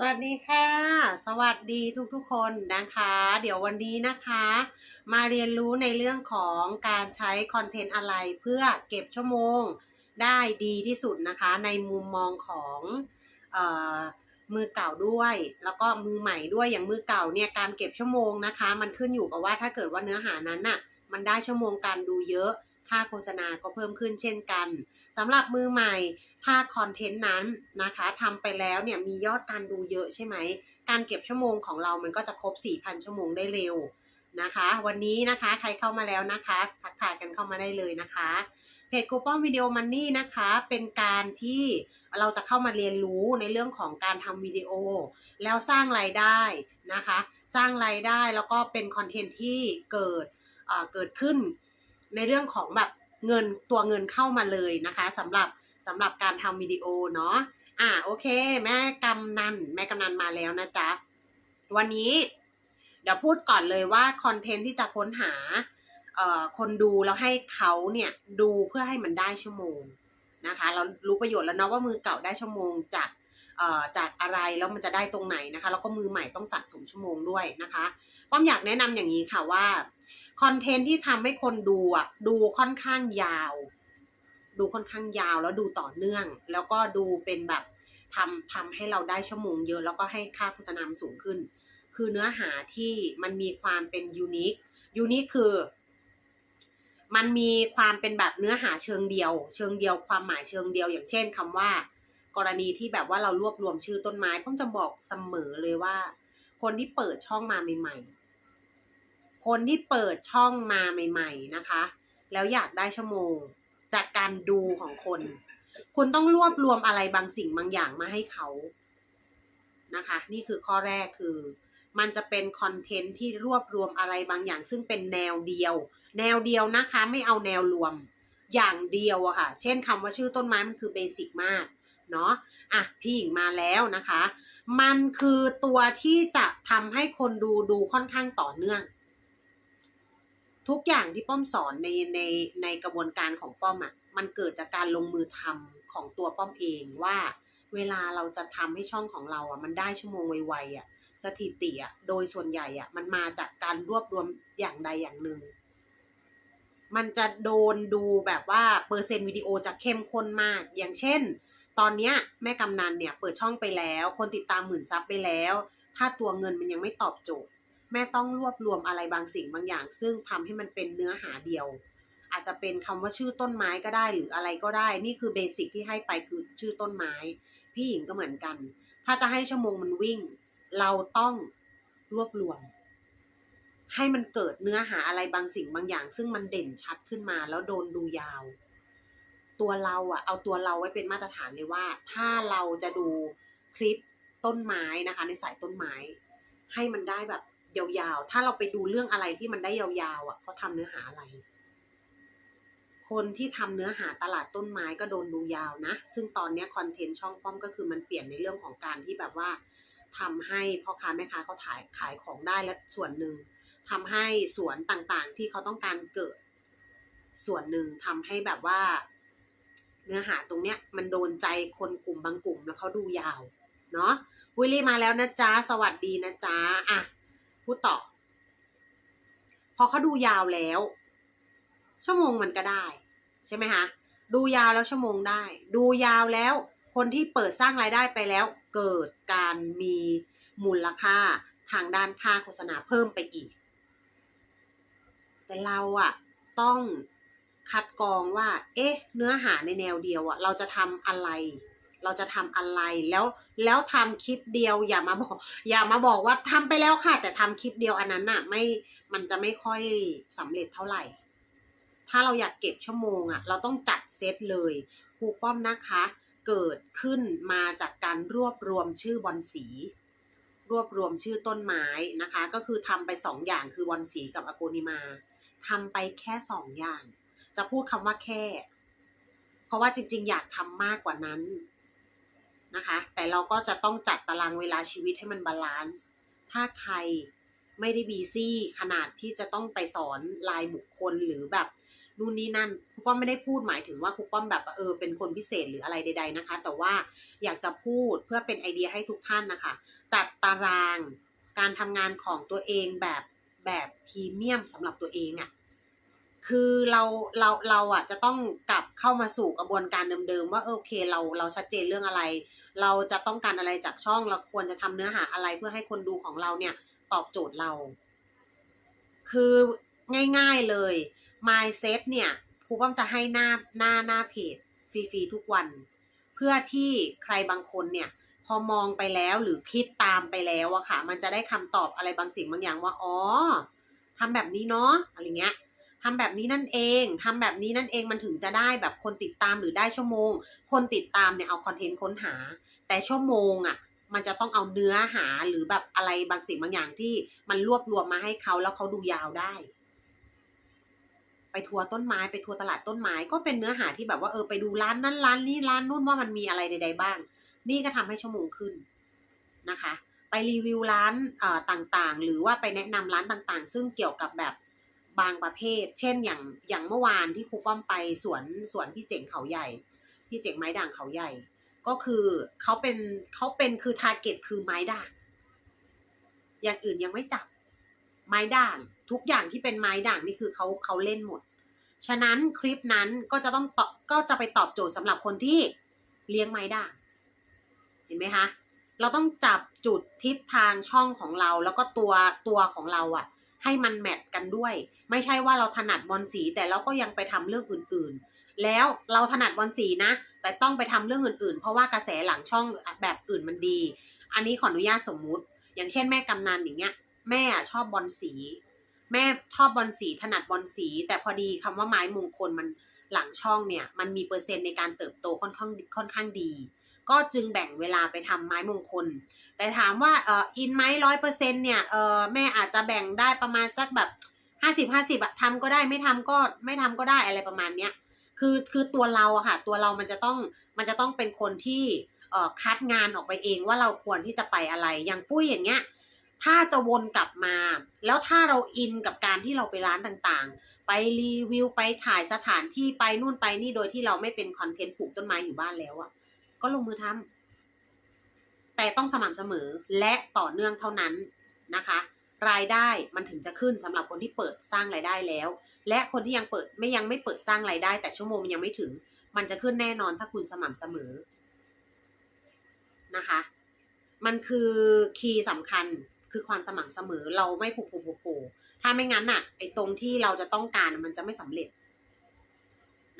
สวัสดีค่ะ สวัสดีทุกๆคนนะคะ เดี๋ยววันนี้นะคะ มาเรียนรู้ในเรื่องของการใช้คอนเทนต์อะไรเพื่อเก็บชั่วโมงได้ดีที่สุดนะคะ ในมุมมองของออมือเก่าด้วย แล้วก็มือใหม่ด้วยอย่างมือเก่าเนี่ยการเก็บชั่วโมงนะคะ มันขึ้นอยู่กับว่าถ้าเกิดว่าเนื้อหานั้นน่ะมันได้ชั่วโมงการดูเยอะ ค่าโฆษณาก็เพิ่มขึ้นเช่นกันสำหรับมือใหม่ถ้าคอนเทนต์นั้นนะคะทำไปแล้วเนี่ยมียอดการดูเยอะใช่ไหม การเก็บชั่วโมงของเรามันก็จะครบ 4,000 ชั่วโมงได้เร็วนะคะ วันนี้นะคะใครเข้ามาแล้วนะคะทักทายกันเข้ามาได้เลยนะคะเพจคูปองวิดีโอมันนี่นะคะเป็นการที่เราจะเข้ามาเรียนรู้ในเรื่องของการทำวิดีโอ แล้วสร้างรายได้นะคะ สร้างรายได้แล้วก็เป็นคอนเทนต์ที่เกิดเกิดขึ้น ในเรื่องของแบบเงินตัวเงินเข้ามาเลยนะคะสำหรับสำหรับการทำวิดีโอเนาะอ่าโอเค แม่กำนันแม่กำนันมาแล้วนะจ๊ะ วันนี้เดี๋ยวพูดก่อนเลยว่าคอนเทนต์ที่จะค้นหาเอ่อคนดูแล้วให้เขาเนี่ยดูเพื่อให้มันได้ชั่วโมงนะคะ เรารู้ประโยชน์แล้วเนาะว่ามือเก่าได้ชั่วโมงจากเอ่อจากอะไรแล้วมันจะได้ตรงไหนนะคะ แล้วก็มือใหม่ต้องสะสมชั่วโมงด้วยนะคะป้อมอยากแนะนำอย่างนี้ค่ะว่า คอนเทนต์ที่ทำให้คนดูอะดูค่อนข้างยาว ดูค่อนข้างยาวแล้วดูต่อเนื่อง แล้วก็ดูเป็นแบบทำทำให้เราได้ชั่วโมงเยอะแล้วก็ให้ค่าโฆษณาสูงขึ้น คือเนื้อหาที่มันมีความเป็นยูนิคยูนิคคือ มันมีความเป็นแบบเนื้อหาเชิงเดียว เชิงเดียวความหมายเชิงเดียว อย่างเช่นคำว่า กรณีที่แบบว่าเรารวบรวมชื่อต้นไม้ผมจะบอกเสมอเลยว่า คนที่เปิดช่องมาใหม่ๆ คนที่เปิดช่องมาใหม่ ๆนะคะ แล้วอยากได้ชั่วโมงจากการดูของคน คุณต้องรวบรวมอะไรบางสิ่งบางอย่างมาให้เขานะคะ นี่คือข้อแรกคือ มันจะเป็นคอนเทนต์ที่รวบรวมอะไรบางอย่าง ซึ่งเป็นแนวเดียว แนวเดียวนะคะ ไม่เอาแนวรวมอย่างเดียวอะค่ะ เช่นคำว่าชื่อต้นไม้มันคือเบสิกมากเนาะอะพี่หญิงมาแล้วนะคะ มันคือตัวที่จะทำให้คนดูดูค่อนข้างต่อเนื่อง ทุกอย่างที่ป้อมสอนในในในกระบวนการของป้อมอะ่ะมันเกิดจากการลงมือทำของตัวป้อมเองว่า เวลาเราจะทำให้ช่องของเราอะ่ะมันได้ชั่วโมงไวๆอะ่ะสถิติอะ่ะโดยส่วนใหญ่อะ่ะมันมาจากการรวบรวมอย่างใดอย่างหนึ่งมันจะโดนดูแบบว่าเปอร์เซ็นต์วิดีโอจะเข้มข้นมาก อย่างเช่น ตอนนี้แม่กำนันเนี่ยเปิดช่องไปแล้ว คนติดตามหมื่นซับไปแล้ว ถ้าตัวเงินมันยังไม่ตอบโจทย์ แม่ต้องรวบรวมอะไรบางสิ่งบางอย่าง ซึ่งทำให้มันเป็นเนื้อหาเดียว อาจจะเป็นคำว่าชื่อต้นไม้ก็ได้หรืออะไรก็ได้ นี่คือเบสิกที่ให้ไปคือชื่อต้นไม้ พี่หญิงก็เหมือนกัน ถ้าจะให้ชั่วโมงมันวิ่ง เราต้องรวบรวม ให้มันเกิดเนื้อหาอะไรบางสิ่งบางอย่าง ซึ่งมันเด่นชัดขึ้นมาแล้วโดนดูยาว ตัวเราอะเอาตัวเราไว้เป็นมาตรฐานเลยว่า ถ้าเราจะดูคลิปต้นไม้นะคะ ในสายต้นไม้ ให้มันได้แบบ ยาวๆ ถ้าเราไปดูเรื่องอะไรที่มันได้ยาวๆอะเขาทำเนื้อหาอะไร คนที่ทำเนื้อหาตลาดต้นไม้ก็โดนดูยาวนะ ซึ่งตอนนี้คอนเทนต์ช่องป้อมก็คือมันเปลี่ยนในเรื่องของการที่แบบว่าทำให้พ่อค้าแม่ค้าเขาขายขายของได้และส่วนหนึ่งทำให้สวนต่างๆ ที่เขาต้องการเกิด ส่วนหนึ่งทำให้แบบว่า เนื้อหาตรงเนี้ย มันโดนใจคนกลุ่มบางกลุ่มแล้วเขาดูยาว เนาะวิลลี่มาแล้วนะจ๊ะ สวัสดีนะจ๊ะอะ พูดต่อ พอเขาดูยาวแล้ว ชั่วโมงมันก็ได้ ใช่ไหมคะดูยาวแล้วชั่วโมงได้ ดูยาวแล้ว คนที่เปิดสร้างรายได้ไปแล้ว เกิดการมีมูลค่าทางด้านค่าโฆษณาเพิ่มไปอีก แต่เราอะต้องคัดกรองว่า เอ๊ะ เนื้อหาในแนวเดียวอะเราจะทำอะไร เราจะทำอะไรแล้วแล้วทำคลิปเดียวอย่ามาบอก อย่ามาบอกว่าทำไปแล้วค่ะ แต่ทำคลิปเดียวอันนั้นน่ะไม่มันจะไม่ค่อยสำเร็จเท่าไหร่ ถ้าเราอยากเก็บชั่วโมงอะเราต้องจัดเซตเลยครูป้อมนะคะ เกิดขึ้นมาจากการรวบรวมชื่อบอลสี รวบรวมชื่อต้นไม้นะคะ ก็คือทำไปสองอย่างคือบอลสีกับอโกนิมาทำไปแค่สองอย่าง จะพูดคำว่าแค่ เพราะว่าจริง ๆ อยากทำมากกว่านั้น นะคะ แต่เราก็จะต้องจัดตารางเวลาชีวิตให้มันบาลานซ์ ถ้าใครไม่ได้บีซี่ขนาดที่จะต้องไปสอนรายบุคคลหรือแบบนู่นนี่นั่นครูป้อมไม่ได้พูดหมายถึงว่าครูป้อมแบบเออเป็นคนพิเศษหรืออะไรใด ๆนะคะ แต่ว่าอยากจะพูดเพื่อเป็นไอเดียให้ทุกท่านนะคะ จัดตารางการทำงานของตัวเองแบบแบบพรีเมียมสำหรับตัวเองอะ่ะ คือเราเราเราอะจะต้องกลับเข้ามาสู่กระบวนการเดิมๆว่าโอเคเราเราชัดเจนเรื่องอะไร เราจะต้องการอะไรจากช่องเราควรจะทำเนื้อหาอะไรเพื่อให้คนดูของเราเนี่ยตอบโจทย์เรา คือง่ายๆเลย mindset เนี่ยครูป้อมจะให้หน้าหน้าหน้าเพจฟรีๆทุกวัน เพื่อที่ใครบางคนเนี่ยพอมองไปแล้วหรือคิดตามไปแล้วอะค่ะ มันจะได้คำตอบอะไรบางสิ่งบางอย่างว่า อ๋อทำแบบนี้เนาะอะไรเงี้ย ทำแบบนี้นั่นเองทำแบบนี้นั่นเองมันถึงจะได้แบบคนติดตามหรือได้ชั่วโมง คนติดตามเนี่ยเอาคอนเทนต์ค้นหา แต่ชั่วโมงอะมันจะต้องเอาเนื้อหาหรือแบบอะไรบางสิ่งบางอย่างที่มันรวบรวมมาให้เขาแล้วเขาดูยาวได้ ไปทัวร์ต้นไม้ไปทัวร์ตลาดต้นไม้ก็เป็นเนื้อหาที่แบบว่าเออไปดูร้านนั้นร้านนี้ร้านนู่นว่ามันมีอะไรใดๆบ้าง นี่ก็ทำให้ชั่วโมงขึ้นนะคะ ไปรีวิวร้านเอ่อต่างๆ หรือว่าไปแนะนำร้านต่างๆ ซึ่งเกี่ยวกับแบบ บางประเภท เช่นอย่างอย่างเมื่อวานที่ครูป้อมไปสวนสวนพี่เจ๋งเขาใหญ่ พี่เจ๋งไม้ด่างเขาใหญ่ ก็คือเขาเป็นเขาเป็นคือทาร์เก็ตคือไม้ด่าง อย่างอื่นยังไม่จับ ไม้ด่าง ทุกอย่างที่เป็นไม้ด่างนี่คือเขาเขาเล่นหมด ฉะนั้นคลิปนั้นก็จะต้องตอบก็จะไปตอบโจทย์สำหรับคนที่เลี้ยงไม้ด่าง เห็นไหมคะเราต้องจับจุดทิศทางช่องของเรา แล้วก็ตัวตัวของเราอะ ให้มันแมทกันด้วย ไม่ใช่ว่าเราถนัดบอลสีแต่เราก็ยังไปทำเรื่องอื่นๆ แล้วเราถนัดบอลสีนะ แต่ต้องไปทำเรื่องอื่นๆ เพราะว่ากระแสหลังช่องแบบอื่นมันดี อันนี้ขออนุญาตสมมุติ อย่างเช่นแม่กำนันอย่างเงี้ย แม่อะชอบบอลสี แม่ชอบบอลสีถนัดบอลสี แต่พอดีคำว่าไม้มงคลมันหลังช่องเนี่ยมันมีเปอร์เซ็นต์ในการเติบโตค่อนข้างค่อนข้างดี ก็จึงแบ่งเวลาไปทำไม้มงคล แต่ถามว่าเอออินไหมร้อยเปอร์เซ็นเนี่ยเออแม่อาจจะแบ่งได้ประมาณสักแบบห้าสิบห้าสิบอะทำก็ได้ไม่ทำก็ไม่ทำก็ได้อะไรประมาณเนี้ยคือคือตัวเราอะค่ะ ตัวเรามันจะต้องมันจะต้องเป็นคนที่เออคัดงานออกไปเองว่าเราควรที่จะไปอะไรอย่างปุ้ยอย่างเงี้ยถ้าจะวนกลับมา แล้วถ้าเราอินกับการที่เราไปร้านต่างๆ ไปรีวิวไปถ่ายสถานที่ไปนู่นไปนี่โดยที่เราไม่เป็นคอนเทนต์ปลูกต้นไม้อยู่บ้านแล้วอะ ก็ลงมือทำแต่ต้องสม่ำเสมอและต่อเนื่องเท่านั้นนะคะ รายได้มันถึงจะขึ้นสำหรับคนที่เปิดสร้างรายได้แล้ว และคนที่ยังเปิดไม่ยังไม่เปิดสร้างรายได้ แต่ชั่วโมงมันยังไม่ถึง มันจะขึ้นแน่นอนถ้าคุณสม่ำเสมอนะคะ มันคือคีย์สำคัญคือความสม่ำเสมอเราไม่ผูกผูกผูกผูกถ้าไม่งั้นน่ะไอ้ตรงที่เราจะต้องการมันจะไม่สำเร็จ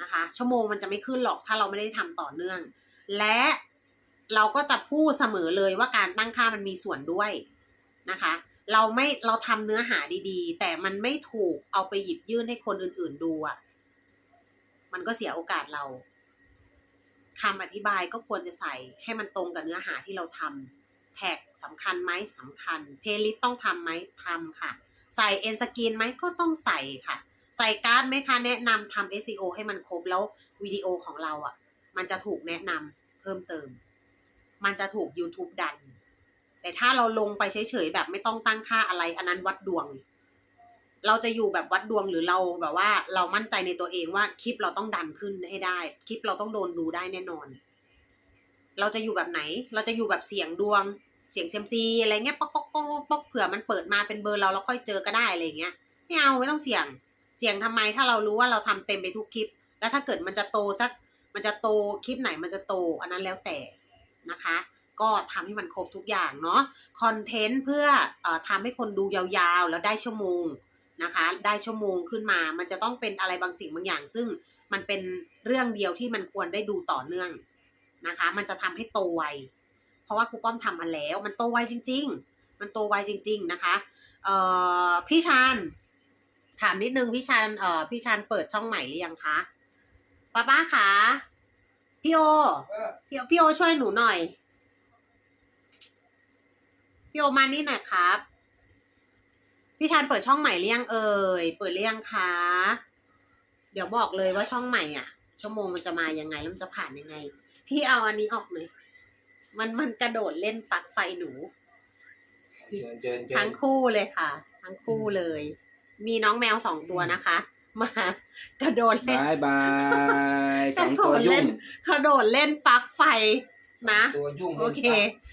นะคะ ชั่วโมงมันจะไม่ขึ้นหรอกถ้าเราไม่ได้ทำต่อเนื่อง และเราก็จะพูดเสมอเลยว่าการตั้งค่ามันมีส่วนด้วยนะคะ เราไม่เราทำเนื้อหาดีๆ แต่มันไม่ถูกเอาไปหยิบยื่นให้คนอื่นๆดูอะมันก็เสียโอกาสเราคำอธิบายก็ควรจะใส่ให้มันตรงกับเนื้อหาที่เราทำแท็กสำคัญไหมสำคัญ เพลย์ลิสต้องทำไหมทำค่ะ ใส่เอ็นสกรีนไหมก็ต้องใส่ค่ะ ใส่การ์ดไหมคะแนะนำทำ SEO ให้มันครบแล้ววิดีโอของเราอะ มันจะถูกแนะนำเพิ่มเติม มันจะถูก YouTube ดัน แต่ถ้าเราลงไปเฉยๆแบบไม่ต้องตั้งค่าอะไร อันนั้นวัดดวง เราจะอยู่แบบวัดดวงหรือเราแบบว่า เรามั่นใจในตัวเองว่าคลิปเราต้องดันขึ้นให้ได้ คลิปเราต้องโดนดูได้แน่นอน เราจะอยู่แบบไหน เราจะอยู่แบบเสียงดวง เสียงเซมซีอะไรเงี้ยป๊อกป๊อกป๊อกป๊อกเผื่อมันเปิดมาเป็นเบอร์เราแล้วค่อยเจอก็ได้อะไรเงี้ยไม่เอาไม่ต้องเสี่ยง เสี่ยงทำไมถ้าเรารู้ว่าเราทำเต็มไปทุกคลิป แล้วถ้าเกิดมันจะโตสัก มันจะโตคลิปไหนมันจะโตอันนั้นแล้วแต่นะคะ ก็ทำให้มันครบทุกอย่างเนาะคอนเทนต์เพื่ออทำให้คนดูยาวๆ แล้วได้ชั่วโมงนะคะ ได้ชั่วโมงขึ้นมา มันจะต้องเป็นอะไรบางสิ่งบางอย่าง ซึ่งมันเป็นเรื่องเดียวที่มันควรได้ดูต่อเนื่องนะคะ มันจะทำให้โตไว เพราะว่าครูป้อมทำมาแล้ว มันโตไวจริง ๆ มันโตไวจริง ๆ นะคะเอ่อพี่ชานถามนิดนึงพี่ชานเอ่อพี่ชานเปิดช่องใหม่หรือยังคะ ป้าป้าคะพี่โอเออพี่โอพี่โอช่วยหนูหน่อย พี่โอมานี่หน่อยครับ พี่ชานเปิดช่องใหม่หรือยังเอ่ยเปิดหรือยังคะเดี๋ยวบอกเลยว่าช่องใหม่อะ ชั่วโมงมันจะมายังไงแล้วมันจะผ่านยังไง พี่เอาอันนี้ออกหน่อยมันมันกระโดดเล่นปลั๊กไฟหนูเชิญเชิญเชิญทั้งคู่เลยค่ะ ทั้งคู่เลย มีน้องแมวสองตัวนะคะ มากระโดดเล่นบายบายสกระองโดตัวดยุ่เล่งนกระโดดเล่นปลั๊กไฟนะตัวยุ่งโอเค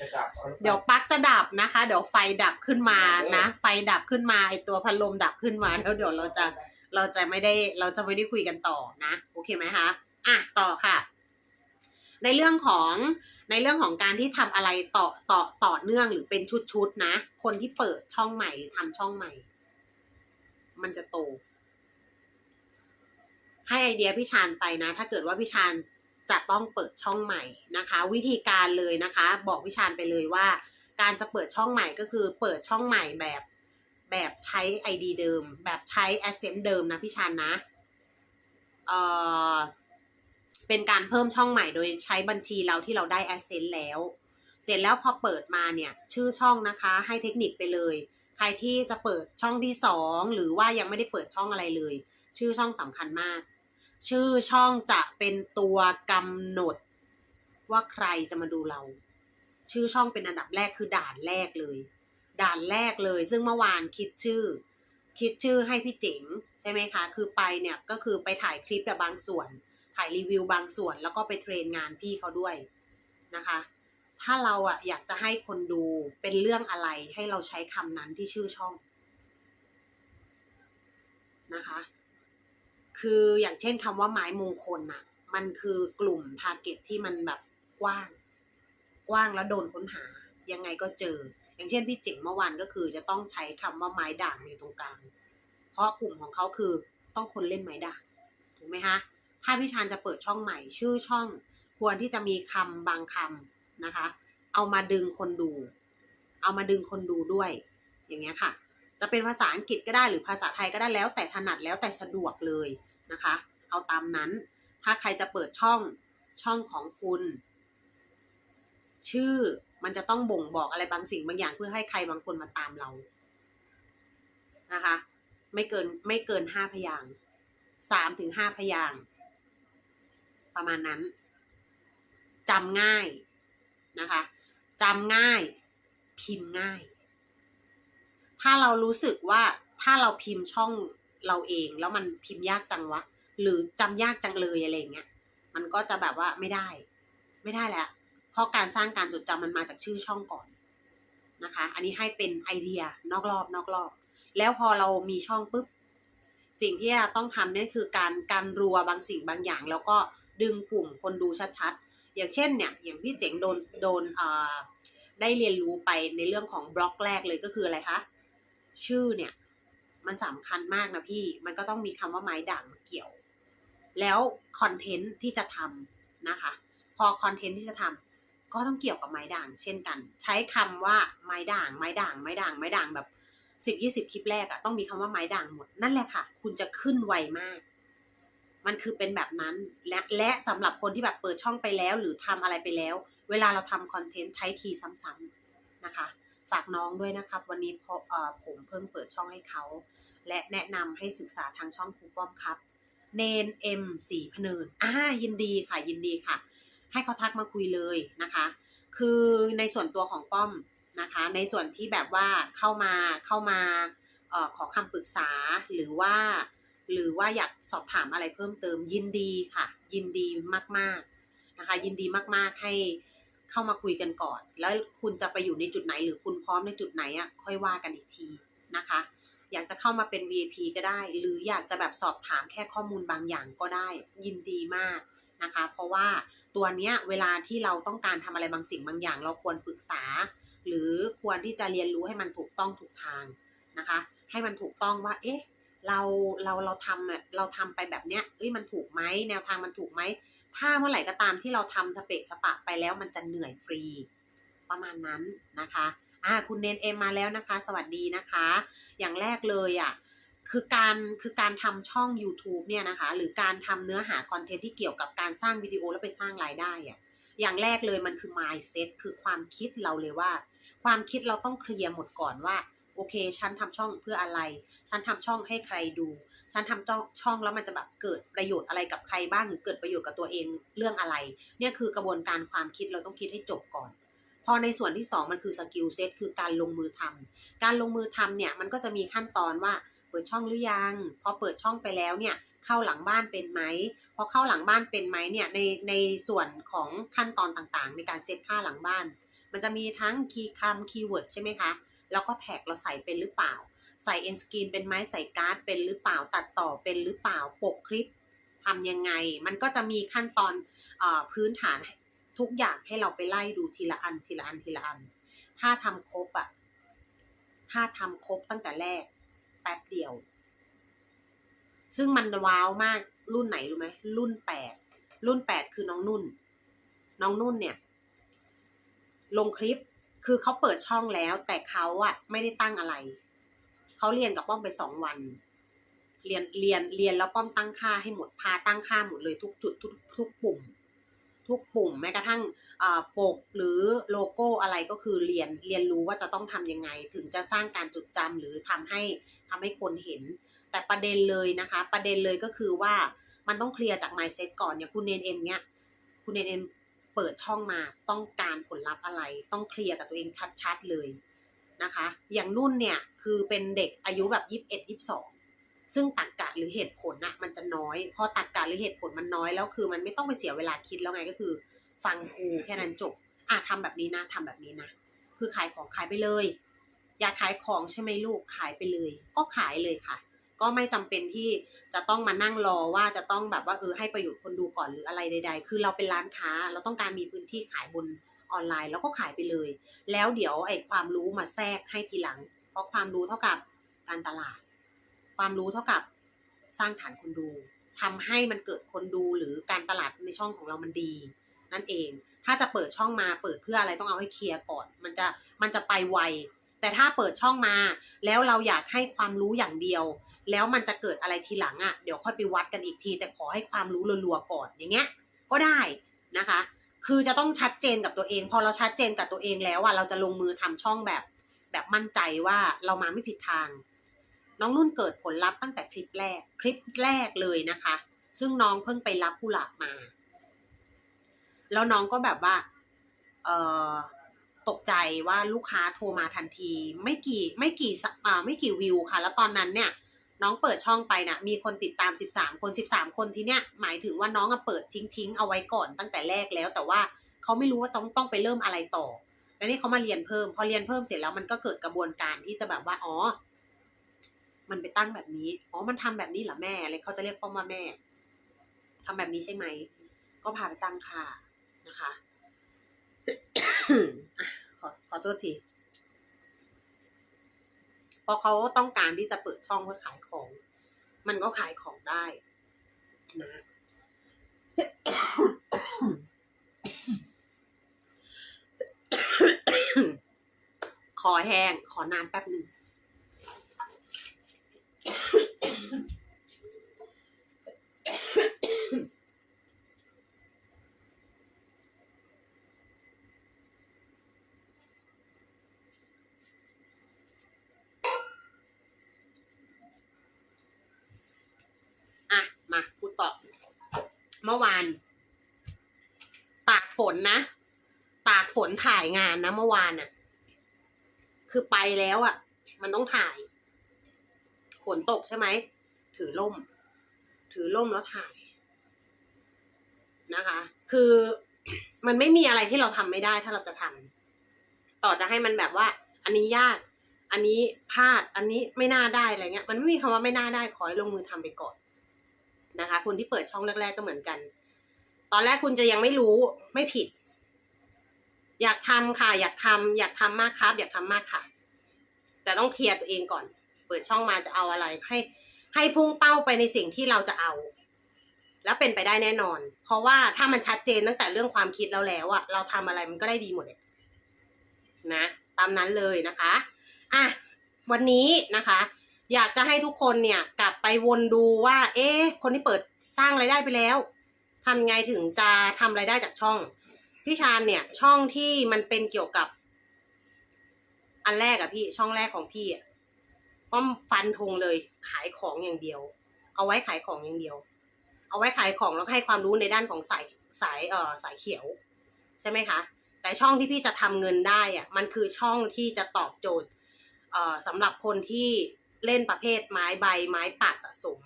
จะกลับอาหรือปล่าเดี๋ยวปลั๊กจะดับนะคะ เดี๋ยวไฟดับขึ้นมานะ ไฟดับขึ้นมาไอตัวพัดลมดับขึ้นมาแล้วเดี๋ยวเราจะเราจะไม่ได้เราจะไม่ได้คุยกันต่อนะ โอเคไหมคะอะต่อค่ะ ในเรื่องของในเรื่องของการที่ทำอะไรต่อต่อต่อเนื่องหรือเป็นชุดๆนะ คนที่เปิดช่องใหม่หรือทำช่องใหม่ มันจะโต ให้ไอเดียพี่ชานไปนะ ถ้าเกิดว่าพี่ชานจะต้องเปิดช่องใหม่นะคะ วิธีการเลยนะคะ บอกพี่ชานไปเลยว่า การจะเปิดช่องใหม่ก็คือเปิดช่องใหม่แบบแบบใช้ ID เดิม แบบใช้ Ascent เดิมนะพี่ชานนะเอ่อเป็นการเพิ่มช่องใหม่โดยใช้บัญชีเราที่เราได้ Ascent แล้ว เสร็จแล้วพอเปิดมาเนี่ยชื่อช่องนะคะ ให้เทคนิคไปเลย ใครที่จะเปิดช่องที่สองหรือว่ายังไม่ได้เปิดช่องอะไรเลย ชื่อช่องสำคัญมาก ชื่อช่องจะเป็นตัวกำหนด ว่าใครจะมาดูเรา ชื่อช่องเป็นอันดับแรกคือด่านแรกเลย ด่านแรกเลย ซึ่งเมื่อวานคิดชื่อ คิดชื่อให้พี่เจ๋งใช่ไหมคะ คือไปเนี่ยก็คือไปถ่ายคลิปแบบบางส่วน ถ่ายรีวิวบางส่วน แล้วก็ไปเทรนงานพี่เขาด้วยนะคะ ถ้าเราอะอยากจะให้คนดูเป็นเรื่องอะไรให้เราใช้คำนั้นที่ชื่อช่องนะคะ คืออย่างเช่นคำว่าไม้มงคลน่ะมันคือกลุ่มทาร์เก็ตที่มันแบบกว้าง กว้างแล้วโดนค้นหา ยังไงก็เจอ อย่างเช่นพี่เจ๋งเมื่อวานก็คือจะต้องใช้คำว่าไม้ด่างอยู่ตรงกลาง เพราะกลุ่มของเขาคือต้องคนเล่นไม้ด่างถูกไหมคะถ้าพี่ชานจะเปิดช่องใหม่ ชื่อช่องควรที่จะมีคำบางคำนะคะ เอามาดึงคนดู เอามาดึงคนดูด้วย อย่างเงี้ยค่ะ จะเป็นภาษาอังกฤษก็ได้หรือภาษาไทยก็ได้แล้วแต่ถนัดแล้วแต่สะดวกเลย นะคะ เอาตามนั้น ถ้าใครจะเปิดช่องช่องของคุณ ชื่อมันจะต้องบ่งบอกอะไรบางสิ่งบางอย่างเพื่อให้ใครบางคนมาตามเรานะคะ ไม่เกินไม่เกินห้าพยางสามถึงห้าพยางประมาณนั้นจำง่ายนะคะจำง่ายพิมพ์ง่าย ถ้าเรารู้สึกว่าถ้าเราพิมพ์ช่อง เราเอง แล้วมันพิมพ์ยากจังวะ หรือจำยากจังเลยอะไรเงี้ยมันก็จะแบบว่าไม่ได้ ไม่ได้แล้วเพราะการสร้างการจดจำมันมาจากชื่อช่องก่อนนะคะ อันนี้ให้เป็นไอเดียนอกรอบนอกรอบ แล้วพอเรามีช่องปุ๊บสิ่งที่เราต้องทำนี่ยคือการการรัวบางสิ่งบางอย่าง แล้วก็ดึงกลุ่มคนดูชัดๆ อย่างเช่นเนี่ยอย่างพี่เจ๋งโดนโดนเอ่อได้เรียนรู้ไปในเรื่องของบล็อกแรกเลยก็คืออะไรคะชื่อเนี่ย มันสำคัญมากนะพี่ มันก็ต้องมีคำว่าไม้ด่างเกี่ยว แล้วคอนเทนต์ที่จะทำนะคะ พอคอนเทนต์ที่จะทำก็ต้องเกี่ยวกับไม้ด่าง เช่นกัน ใช้คำว่าไม้ด่าง ไม้ด่าง ไม้ด่าง ไม้ด่างแบบสิบยี่สิบคลิปแรกอะต้องมีคำว่าไม้ด่างหมด นั่นแหละค่ะ คุณจะขึ้นไวมาก มันคือเป็นแบบนั้น และและสำหรับคนที่แบบเปิดช่องไปแล้ว หรือทำอะไรไปแล้ว เวลาเราทำคอนเทนต์ใช้คีย์ซ้ำๆนะคะ ฝากน้องด้วยนะครับ วันนี้พอเอ่อผมเพิ่งเปิดช่องให้เขา และแนะนำให้ศึกษาทางช่องครูป้อมครับ เนนเอ็มสีพเนินอ่ายินดีค่ะยินดีค่ะ ให้เขาทักมาคุยเลยนะคะ คือในส่วนตัวของป้อมนะคะ ในส่วนที่แบบว่าเข้ามาเข้ามาออขอคำปรึกษาหรือว่า หรือว่าอยากสอบถามอะไรเพิ่มเติมยินดีค่ะ ยินดีมากๆนะคะ ยินดีมากๆให้ เข้ามาคุยกันก่อน แล้วคุณจะไปอยู่ในจุดไหนหรือคุณพร้อมในจุดไหนอะค่อยว่ากันอีกทีนะคะ อยากจะเข้ามาเป็น VIP ก็ได้ หรืออยากจะแบบสอบถามแค่ข้อมูลบางอย่างก็ได้ ยินดีมากนะคะ เพราะว่าตัวเนี้ยเวลาที่เราต้องการทำอะไรบางสิ่งบางอย่าง เราควรปรึกษา หรือควรที่จะเรียนรู้ให้มันถูกต้องถูกทางนะคะ ให้มันถูกต้องว่า เอ๊ะเราเราเราทำเนี่ยเราทำไปแบบเนี้ยเอ้ยมันถูกไหมแนวทางมันถูกไหม ถ้าเมื่อไหร่ก็ตามที่เราทำสเปะสปะไปแล้วมันจะเหนื่อยฟรีประมาณนั้นนะคะอ่าคุณเนนเอ็มมาแล้วนะคะ สวัสดีนะคะ อย่างแรกเลยอะคือการคือการทำช่อง YouTube เนี่ยนะคะ หรือการทำเนื้อหาคอนเทนต์ที่เกี่ยวกับการสร้างวิดีโอแล้วไปสร้างรายได้อะอย่างแรกเลยมันคือ mindset คือความคิดเราเลยว่า ความคิดเราต้องเคลียร์หมดก่อนว่า โอเค ฉันทำช่องเพื่ออะไร ฉันทำช่องให้ใครดู ฉันทำช่องช่องแล้วมันจะแบบเกิดประโยชน์อะไรกับใครบ้างหรือเกิดประโยชน์กับตัวเองเรื่องอะไร เนี่ยคือกระบวนการความคิดเราต้องคิดให้จบก่อน พอในส่วนที่สองมันคือสกิลเซ็ตคือการลงมือทำการลงมือทำเนี่ยมันก็จะมีขั้นตอนว่าเปิดช่องหรือยัง พอเปิดช่องไปแล้วเนี่ยเข้าหลังบ้านเป็นไหมพอเข้าหลังบ้านเป็นไหมเนี่ยในในส่วนของขั้นตอนต่างๆ ในการเซตค่าหลังบ้าน มันจะมีทั้งคีย์คำคีย์เวิร์ดใช่ไหมคะแล้วก็แท็กเราใส่เป็นหรือเปล่า ใส่เอ็นสกรีนเป็นไหมใส่การ์ดเป็นหรือเปล่าตัดต่อเป็นหรือเปล่าปกคลิปทำยังไง มันก็จะมีขั้นตอนอพื้นฐานทุกอย่างให้เราไปไล่ดูทีละอันทีละอันทีละอัน ถ้าทำครบอะถ้าทำครบตั้งแต่แรกแป๊บเดียว ซึ่งมันว้าวมากรุ่นไหนรู้ไหมรุ่นแปดรุ่นแปดคือน้องนุ่น น้องนุ่นเนี่ย ลงคลิปคือเขาเปิดช่องแล้วแต่เขาอะไม่ได้ตั้งอะไร เขาเรียนกับป้อมไปสองวัน เรียนเรียนเรียนแล้วป้อมตั้งค่าให้หมดพาตั้งค่าหมดเลยทุกจุดทุกทุกปุ่ม ทุกปุ่มแม้กระทั่งปกหรือโลโก้อะไรก็คือเรียนเรียนรู้ว่าจะต้องทำยังไง ถึงจะสร้างการจดจำหรือทำให้ทำให้คนเห็น แต่ประเด็นเลยนะคะ ประเด็นเลยก็คือว่ามันต้องเคลียร์จาก mindset ก่อนอย่างคุณเนนเอ็มเนี้ยคุณเนนเอ็มเปิดช่องมาต้องการผลลัพธ์อะไร ต้องเคลียร์กับตัวเองชัด ๆ เลย นะคะ อย่างนุ่นเนี่ยคือเป็นเด็กอายุแบบยี่สิบเอ็ดยี่สิบสองซึ่งตรรกกะหรือเหตุผลน่ะมันจะน้อยพอตรรกกะหรือเหตุผลมันน้อยแล้วคือ มันไม่ต้องไปเสียเวลาคิดแล้วไงก็คือ ฟังครูแค่นั้นจบอะทำแบบนี้นะทำแบบนี้นะคือขายของขายไปเลย อยากขายของใช่ไหมลูกขายไปเลย ก็ขายเลยค่ะ ก็ไม่จำเป็นที่จะต้องมานั่งรอว่าจะต้องแบบว่าเออให้ประโยชน์คนดูก่อนหรืออะไรใด ๆ คือเราเป็นร้านค้าเราต้องการมีพื้นที่ขายบน ออนไลน์แล้วก็ขายไปเลย แล้วเดี๋ยวไอ้ความรู้มาแทรกให้ทีหลัง เพราะความรู้เท่ากับการตลาด ความรู้เท่ากับสร้างฐานคนดูทำให้มันเกิดคนดูหรือการตลาดในช่องของเรามันดี นั่นเอง ถ้าจะเปิดช่องมาเปิดเพื่ออะไรต้องเอาให้เคลียร์ก่อน มันจะมันจะไปไวแต่ถ้าเปิดช่องมา แล้วเราอยากให้ความรู้อย่างเดียว แล้วมันจะเกิดอะไรทีหลังอะ่ะเดี๋ยวค่อยไปวัดกันอีกที แต่ขอให้ความรู้รัวๆก่อนอย่างเงี้ยก็ได้นะคะ คือจะต้องชัดเจนกับตัวเอง พอเราชัดเจนกับตัวเองแล้วอะเราจะลงมือทำช่องแบบ แบบมั่นใจว่าเรามาไม่ผิดทาง น้องนุ่นเกิดผลลัพธ์ตั้งแต่คลิปแรก คลิปแรกเลยนะคะ ซึ่งน้องเพิ่งไปรับกุหลาบมา แล้วน้องก็แบบว่าเออตกใจว่าลูกค้าโทรมาทันที ไม่กี่ไม่กี่สอ่าไม่กี่วิวค่ะ แล้วตอนนั้นเนี่ย น้องเปิดช่องไปนะมีคนติดตาม 13 คน 13 คนที่เนี้ยหมายถึงว่าน้องอะเปิดทิ้งทิ้งๆเอาไว้ก่อนตั้งแต่แรกแล้ว แต่ว่าเขาไม่รู้ว่าต้องต้องไปเริ่มอะไรต่อ แล้วนี่เขามาเรียนเพิ่ม พอเรียนเพิ่มเสร็จแล้วมันก็เกิดกระบวนการที่จะแบบว่าอ๋อ มันไปตั้งแบบนี้อ๋อมันทำแบบนี้เหรอแม่อะไรเขาจะเรียกป้อมว่าแม่ทำแบบนี้ใช่ไหมก็พาไปตั้งค่านะคะขอขอโทษที เพราะเขาต้องการที่จะเปิดช่องเพื่อขายของ มันก็ขายของได้นะขอแห้ง ขอน้ำแป๊บหนึ่ง อะ มาพูดต่อ เมื่อวาน ตากฝนนะตากฝนถ่ายงานนะเมื่อวานน่ะคือไปแล้วอะ่ะมันต้องถ่าย ฝนตกใช่ไหม ถือล่ม ถือล่มแล้วถ่าย นะคะ คือมันไม่มีอะไรที่เราทำไม่ได้ถ้าเราจะทำต่อจะให้มันแบบว่า อันนี้ยาก อันนี้พลาด อันนี้ไม่น่าได้อะไรเงี้ย มันไม่มีคำว่าไม่น่าได้ ขอให้ลงมือทำไปก่อน นะคะ คนที่เปิดช่องแรกๆก็เหมือนกัน ตอนแรกคุณจะยังไม่รู้ไม่ผิด อยากทำค่ะ อยากทำอยากทำมากครับ อยากทำมากค่ะ แต่ต้องเคลียร์ตัวเองก่อน เปิดช่องมาจะเอาอะไรให้ให้พุ่งเป้าไปในสิ่งที่เราจะเอา แล้วเป็นไปได้แน่นอน เพราะว่าถ้ามันชัดเจนตั้งแต่เรื่องความคิดแล้วแล้วอะเราทำอะไรมันก็ได้ดีหมดเลยนะ ตามนั้นเลยนะคะ อะ วันนี้นะคะ อยากจะให้ทุกคนเนี่ยกลับไปวนดูว่า เอ๊ะคนที่เปิดสร้างไรายได้ไปแล้วทำไงถึงจะทำไรายได้จากช่อง พี่ชาญเนี่ย ช่องที่มันเป็นเกี่ยวกับ อันแรกอะพี่ช่องแรกของพี่อะป้อมฟันธงเลยขายของอย่างเดียว เอาไว้ขายของอย่างเดียว เอาไว้ขายของแล้วให้ความรู้ในด้านของสายสายเอ่อสายเขียว ใช่ไหมคะ แต่ช่องที่พี่จะทำเงินได้อะมันคือช่องที่จะตอบโจทย์เอ่อสำหรับคนที่ เล่นประเภทไม้ใบไม้ป่าสะสม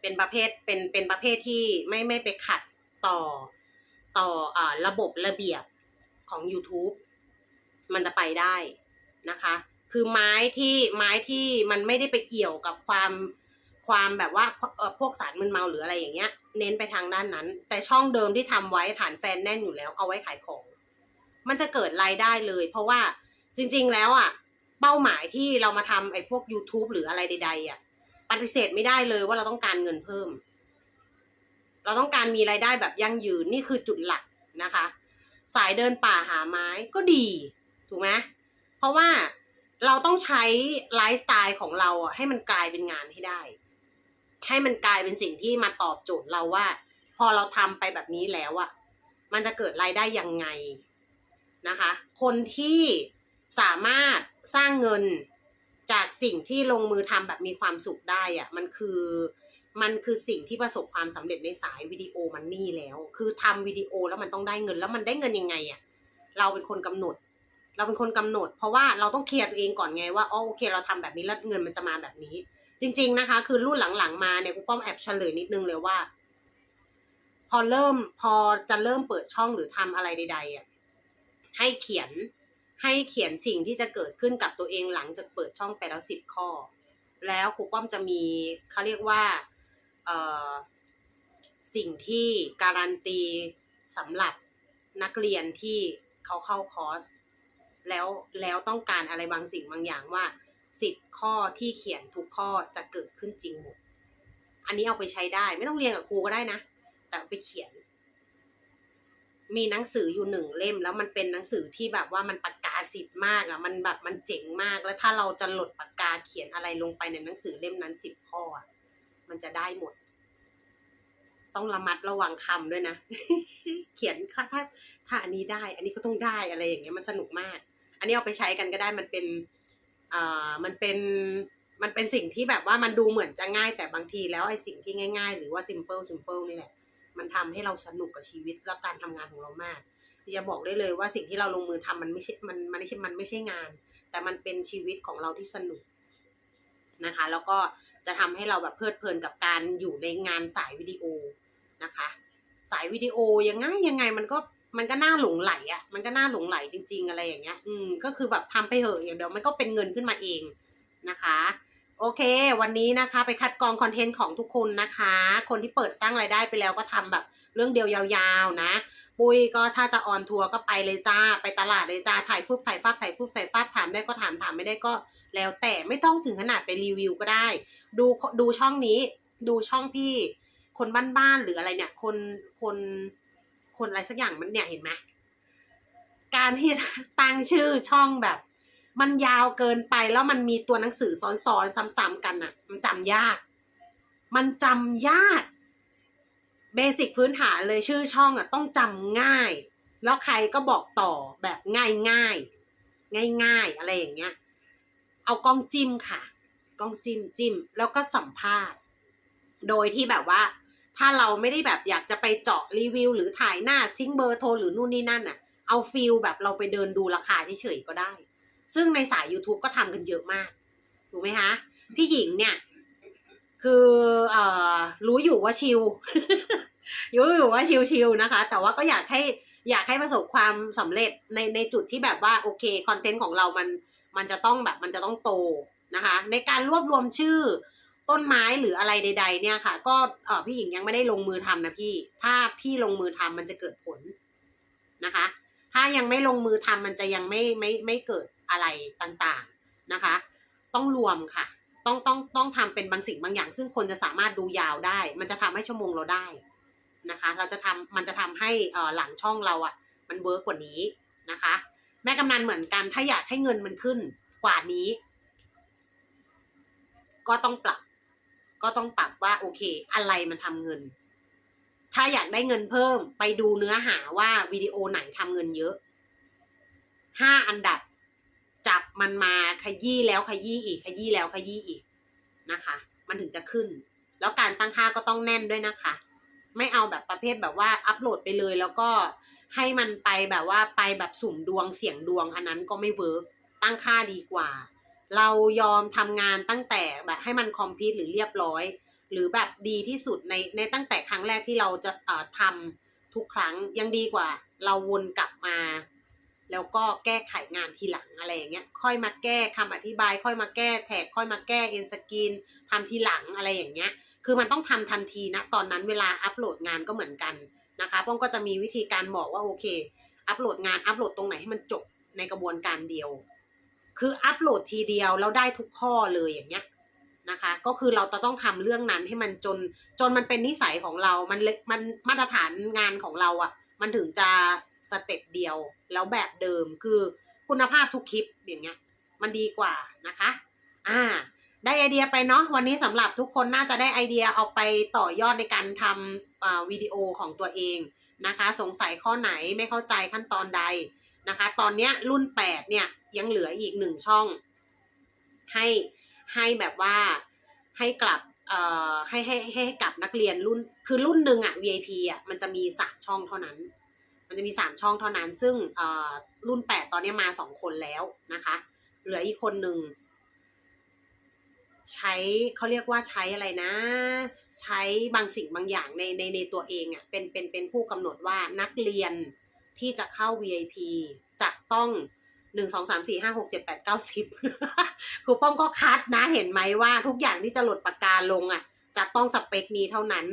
เป็นประเภทเป็นเป็นประเภทที่ไม่ไม่ไปขัดต่อต่ออระบบระเบียบของ YouTube มันจะไปได้นะคะ คือไม้ที่ไม้ที่มันไม่ได้ไปเอี่ยวกับความความแบบว่าพวกสารมึนเมาหรืออะไรอย่างเงี้ย เน้นไปทางด้านนั้น แต่ช่องเดิมที่ทำไว้ฐานแฟนแน่นอยู่แล้ว เอาไว้ขายของ มันจะเกิดรายได้เลย เพราะว่าจริง ๆ แล้วอะ เป้าหมายที่เรามาทำไอ้พวก YouTube หรืออะไรใด ๆอะปฏิเสธไม่ได้เลยว่าเราต้องการเงินเพิ่ม เราต้องการมีรายได้แบบยั่งยืนนี่คือจุดหลักนะคะ สายเดินป่าหาไม้ก็ดี ถูกไหมเพราะว่าเราต้องใช้ไลฟ์สไตล์ของเราอะให้มันกลายเป็นงานให้ได้ ให้มันกลายเป็นสิ่งที่มาตอบโจทย์เราว่า พอเราทำไปแบบนี้แล้วอะมันจะเกิดรายได้ยังไงนะคะ คนที่สามารถ สร้างเงินจากสิ่งที่ลงมือทำแบบมีความสุขได้อะมันคือมันคือสิ่งที่ประสบความสำเร็จในสายวิดีโอมันนี่แล้ว คือทำวิดีโอแล้วมันต้องได้เงินแล้วมันได้เงินยังไงอะเราเป็นคนกำหนด เราเป็นคนกำหนด เพราะว่าเราต้องเคลียร์ตัวเองก่อนไงว่าอ๋อโอเค เราทำแบบนี้แล้วเงินมันจะมาแบบนี้ จริง ๆนะคะ คือรุ่นหลังๆมาเนี่ยกูป้อมแอบเฉลยนิดนึงเลยว่า พอเริ่มพอจะเริ่มเปิดช่องหรือทำอะไรใด ๆอะให้เขียน ให้เขียนสิ่งที่จะเกิดขึ้นกับตัวเองหลังจากเปิดช่องไปแล้วสิบข้อ แล้วครูป้อมจะมีเขาเรียกว่าเอ่อสิ่งที่การันตีสำหรับนักเรียนที่เขาเข้าคอร์สแล้วแล้วต้องการอะไรบางสิ่งบางอย่างว่าสิบข้อที่เขียนทุกข้อจะเกิดขึ้นจริงหมด อันนี้เอาไปใช้ได้ ไม่ต้องเรียนกับครูก็ได้นะ แต่ไปเขียน มีหนังสืออยู่หนึ่งเล่ม แล้วมันเป็นหนังสือที่แบบว่ามันปากาสิทธ์มากอะ มันแบบมันเจ๋งมาก แล้วถ้าเราจะหลดปากกาเขียนอะไรลงไปในหนังสือเล่มนั้นสิบข้ออะ มันจะได้หมด ต้องระมัดระวังคำด้วยนะ เขียนค่ะถ้าถ้าอันนี้ได้ อันนี้ก็ต้องได้อะไรอย่างเงี้ยมันสนุกมาก อันนี้เอาไปใช้กันก็ได้มันเป็นอ่ามันเป็นมันเป็นสิ่งที่แบบว่ามันดูเหมือนจะง่าย แต่บางทีแล้วไอ้สิ่งที่ง่าย ๆ หรือว่า simple simple นี่แหละมันทำให้เราสนุกกับชีวิตและการทำงานของเรามาก จะบอกได้เลยว่าสิ่งที่เราลงมือทำมันไม่ใช่มันมันไม่ใช่มันไม่ใช่งาน แต่มันเป็นชีวิตของเราที่สนุกนะคะ แล้วก็จะทำให้เราแบบเพลิดเพลินกับการอยู่ในงานสายวิดีโอนะคะ สายวิดีโอยังไงยังไงมันก็มันก็น่าหลงไหลอะ่ะ มันก็น่าหลงไหลจริง ๆ อะไรอย่างเงี้ย อืม ก็คือแบบทำไปเหอะอย่างเดียวมันก็เป็นเงินขึ้นมาเองนะคะ โอเค วันนี้นะคะไปคัดกรองคอนเทนต์ของทุกคนนะคะ คนที่เปิดสร้างรายได้ไปแล้วก็ทำแบบเรื่องเดียวยาวๆนะ ปุ้ยก็ถ้าจะออนทัวร์ก็ไปเลยจ้า ไปตลาดเลยจ้า ถ่ายฟุบถ่ายฟาบถ่ายฟุบถ่ายฟาบถามได้ก็ถามถามไม่ได้ก็แล้วแต่ไม่ต้องถึงขนาดไปรีวิวก็ได้ ดูดูช่องนี้ ดูช่องพี่ คนบ้านๆหรืออะไรเนี่ย คนคนคนอะไรสักอย่างมันเนี่ยเห็นไหมการที่ตั้งชื่อช่องแบบ มันยาวเกินไปแล้วมันมีตัวหนังสือซ้อนๆซ้ำๆกันอะมันจำยาก มันจำยาก เบสิกพื้นฐานเลยชื่อช่องอะต้องจำง่าย แล้วใครก็บอกต่อแบบง่ายง่ายง่ายง่ายอะไรอย่างเงี้ย เอากล้องจิ้มค่ะ กล้องจิ้มจิ้มแล้วก็สัมภาษณ์ โดยที่แบบว่า ถ้าเราไม่ได้แบบอยากจะไปเจาะรีวิว หรือถ่ายหน้าทิ้งเบอร์โทรหรือนู่นนี่นั่นอะ เอาฟิลแบบเราไปเดินดูราคาเฉยๆก็ได้ ซึ่งในสาย YouTube ก็ทำกันเยอะมาก ถูกไหมคะ พี่หญิงเนี่ย คือเอ่อรู้อยู่ว่าชิลรู้อยู่ว่าชิลๆนะคะ แต่ว่าก็อยากให้อยากให้ประสบความสำเร็จในในจุดที่แบบว่าโอเคคอนเทนต์ของเรามันมันจะต้องแบบมันจะต้องโตนะคะ ในการรวบรวมชื่อต้นไม้หรืออะไรใด ๆ เนี่ยค่ะ ก็พี่หญิงยังไม่ได้ลงมือทำนะพี่ ถ้าพี่ลงมือทำมันจะเกิดผลนะคะ ถ้ายังไม่ลงมือทำมันจะยังไม่ไม่ไม่เกิดอะไรต่างๆนะคะ ต้องรวมค่ะ ต้องต้องต้องทำเป็นบางสิ่งบางอย่าง ซึ่งคนจะสามารถดูยาวได้ มันจะทำให้ชั่วโมงเราได้นะคะ เราจะทำมันจะทำให้อ่อหลังช่องเราอะ่ะ มันเวิร์กกว่านี้นะคะ แม่กำนันเหมือนกัน ถ้าอยากให้เงินมันขึ้นกว่านี้ ก็ต้องปรับ ก็ต้องปรับว่าโอเค อะไรมันทำเงิน ถ้าอยากได้เงินเพิ่มไปดูเนื้อหาว่าวิดีโอไหนทำเงินเยอะห้าอันดับ จับมันมาขยี้แล้วขยี้อีกขยี้แล้วขยี้อีกนะคะ มันถึงจะขึ้น แล้วการตั้งค่าก็ต้องแน่นด้วยนะคะ ไม่เอาแบบประเภทแบบว่าอัปโหลดไปเลย แล้วก็ให้มันไปแบบว่าไปแบบสุ่มดวงเสี่ยงดวงอันนั้นก็ไม่เวิร์กตั้งค่าดีกว่า เรายอมทำงานตั้งแต่แบบให้มันคอมพิวต์หรือเรียบร้อย หรือแบบดีที่สุดในในตั้งแต่ครั้งแรกที่เราจะเอ่อทำทุกครั้งยังดีกว่า เราวนกลับมา แล้วก็แก้ไขงานทีหลังอะไรอย่างเงี้ยค่อยมาแก้คำอธิบาย ค่อยมาแก้แท็กค่อยมาแก้เอ็นสกินทำทีหลังอะไรอย่างเงี้ย คือมันต้องทำทันทีนะตอนนั้นเวลาอัปโหลดงานก็เหมือนกันนะคะป้องก็จะมีวิธีการบอกว่าโอเค อัปโหลดงานอัปโหลดตรงไหนให้มันจบในกระบวนการเดียว คืออัปโหลดทีเดียวแล้วได้ทุกข้อเลยอย่างเงี้ยนะคะก็คือเราจะต้องทำเรื่องนั้นให้มันจนจนมันเป็นนิสัยของเรา มันเลยมันมาตรฐานงานของเราอะ่ะ มันถึงจะ สเต็ปเดียว แล้วแบบเดิมคือคุณภาพทุกคลิปอย่างเงี้ย มันดีกว่านะคะ อ่า ได้ไอเดียไปเนาะวันนี้สำหรับทุกคนน่าจะได้ไอเดียเอาไปต่อยอดในการทำวิดีโอของตัวเองนะคะ สงสัยข้อไหนไม่เข้าใจขั้นตอนใดนะคะ ตอนเนี้ยรุ่นแปดเนี่ยยังเหลืออีกหนึ่งช่อง ให้ให้แบบว่าให้กลับเอ่อให้ให้ให้ให้กับนักเรียนรุ่นคือรุ่นหนึ่งอะ VIP อะมันจะมีสามช่องเท่านั้น มันจะมีสามช่องเท่านั้น ซึ่งรุ่นแปดตอนนี้มาสองคนแล้วนะคะ เหลืออีกคนหนึ่งใช้เขาเรียกว่าใช้อะไรนะ ใช้บางสิ่งบางอย่างในในในตัวเองอะ่ะเป็นเป็นเป็นผู้กำหนดว่านักเรียนที่จะเข้า VIP จะต้องหนึ่งสองสามสี่ห้าหกเจ็ดแปดเก้าสิบครูป้อมก็คัดนะเห็นไหมว่าทุกอย่างที่จะหลดปากกาลงอะ่ะ จะต้องสเปคนี้เท่านั้น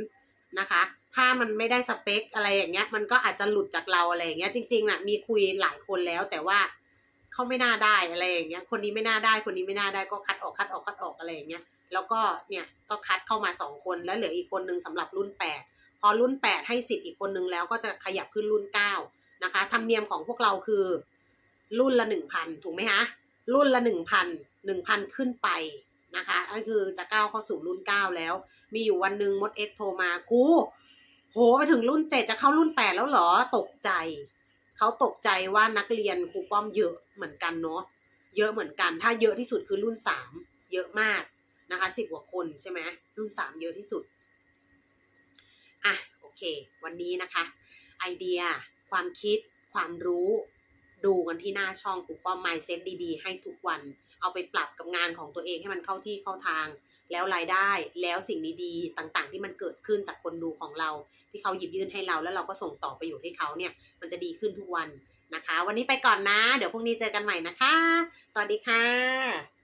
นะคะ ถ้ามันไม่ได้สเปคอะไรอย่างเงี้ย มันก็อาจจะหลุดจากเราอะไรอย่างเงี้ย จริงๆน่ะมีคุยหลายคนแล้ว แต่ว่าเขาไม่น่าได้อะไรอย่างเงี้ย คนนี้ไม่น่าได้ คนนี้ไม่น่าได้ก็คัดออกคัดออกคัดออกอะไรอย่างเงี้ย แล้วก็เนี่ยก็คัดเข้ามาสองคนแล้วเหลืออีกคนนึงสำหรับรุ่นแปดพอรุ่นแปดให้สิทธิ์อีกคนนึงแล้วก็จะขยับขึ้นรุ่นเก้านะคะธรรมเนียมของพวกเราคือ รุ่นละหนึ่งพันถูกไหมคะรุ่นละหนึ่งพันหนึ่งพันขึ้นไปนะคะนั่นคือจะก้าวเข้าสู่รุ่นเก้าแล้ว มีอยู่วันหนึ่งมดเอ็กโทรมาครู โหไปถึงรุ่นเจ็ดจะเข้ารุ่นแปดแล้วเหรอตกใจ เขาตกใจว่านักเรียนครูป้อมเยอะเหมือนกันเนาะเยอะเหมือนกัน ถ้าเยอะที่สุดคือรุ่นสามเยอะมากนะคะสิบกว่าคนใช่ไหมรุ่นสามเยอะที่สุดอะโอเค วันนี้นะคะ ไอเดีย ความคิด ความรู้ดูกันที่หน้าช่องครูป้อม Mindset ดีๆ ให้ทุกวัน เอาไปปรับกับงานของตัวเองให้มันเข้าที่เข้าทาง แล้วรายได้แล้วสิ่งดีๆต่างๆ ที่มันเกิดขึ้นจากคนดูของเรา ที่เขาหยิบยื่นให้เราแล้วเราก็ส่งต่อไปอยู่ให้เขาเนี่ยมันจะดีขึ้นทุกวันนะคะ วันนี้ไปก่อนนะ เดี๋ยวพรุ่งนี้เจอกันใหม่นะคะ สวัสดีค่ะ